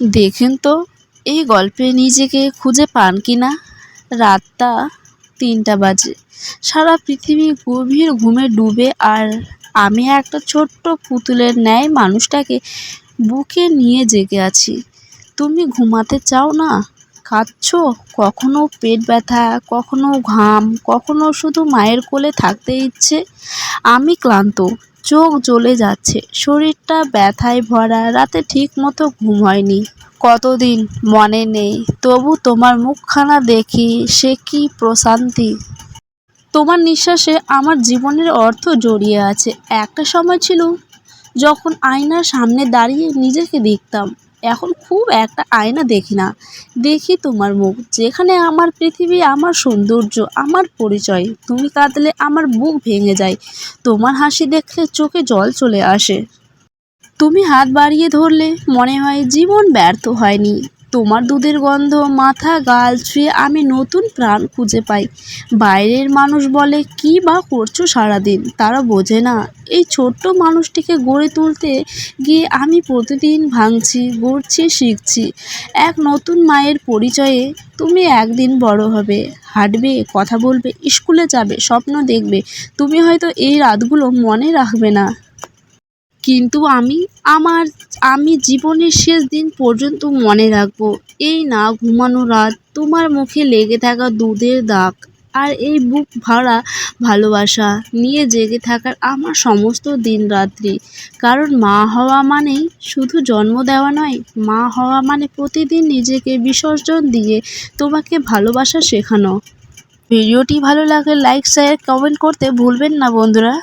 দেখুন তো, এই গল্পে নিজেকে খুঁজে পান কি না? রাতটা তিনটা বাজে। সারা পৃথিবী গভীর ঘুমে ডুবে আর আমি একটা ছোট্ট পুতুলের ন্যায় মানুষটাকে বুকে নিয়ে জেগে আছি। তুমি ঘুমাতে চাও না? কাঁদছো? কখনো পেট ব্যথা, কখনো ঘাম, কখনো শুধু মায়ের কোলে থাকতে ইচ্ছে? আমি ক্লান্ত। চোখ জ্বলে যাচ্ছে। শরীরটা ব্যথায় ভরা, রাতে ঠিক মতো ঘুম হয়নি। কতদিন মনে নেই, তবু তোমার মুখখানা দেখি সে কি প্রশান্তি। তোমার নিঃশ্বাসে আমার জীবনের অর্থ জড়িয়ে আছে। একটা সময় ছিল যখন আয়নার সামনে দাঁড়িয়ে নিজেকে দেখতাম। এখন খুব একটা আয়না দেখি না। দেখি তোমার মুখ, যেখানে আমার পৃথিবী, আমার সৌন্দর্য, আমার পরিচয়। তুমি কাঁদলে আমার মুখ ভেঙে যায়, তোমার হাসি দেখলে চোখে জল চলে আসে। তুমি হাত বাড়িয়ে ধরলে, মনে হয় জীবন ব্যর্থ হয়নি। তোমার দুধের গন্ধ, মাথা, গাল ছুঁয়ে আমি নতুন প্রাণ খুঁজে পাই। বাইরের মানুষ বলে, কী বা করছ সারাদিন? তারা বোঝে না। এই ছোট্ট মানুষটিকে গড়ে তুলতে গিয়ে আমি প্রতিদিন ভাঙছি, গড়ছি, শিখছি। এক নতুন মায়ের পরিচয়ে তুমি একদিন বড় হবে। হাঁটবে, কথা বলবে, স্কুলে যাবে, স্বপ্ন দেখবে। তুমি হয়তো এই রাতগুলো মনে রাখবে না। কিন্তু আমি আমার, আমি জীবনের শেষ দিন পর্যন্ত মনে রাখব, এই না ঘুমানো রাত, তোমার মুখে লেগে থাকা দুধের দাগ আর এই বুক ভরা ভালোবাসা নিয়ে জেগে থাকার আমার সমস্ত দিন রাত্রি। কারণ মা হওয়া মানেই শুধু জন্ম দেওয়া নয়, মা হওয়া মানে প্রতিদিন নিজেকে বিসর্জন দিয়ে তোমাকে ভালোবাসা শেখানো। ভিডিওটি ভালো লাগলে লাইক শেয়ার কমেন্ট করতে ভুলবেন না বন্ধুরা।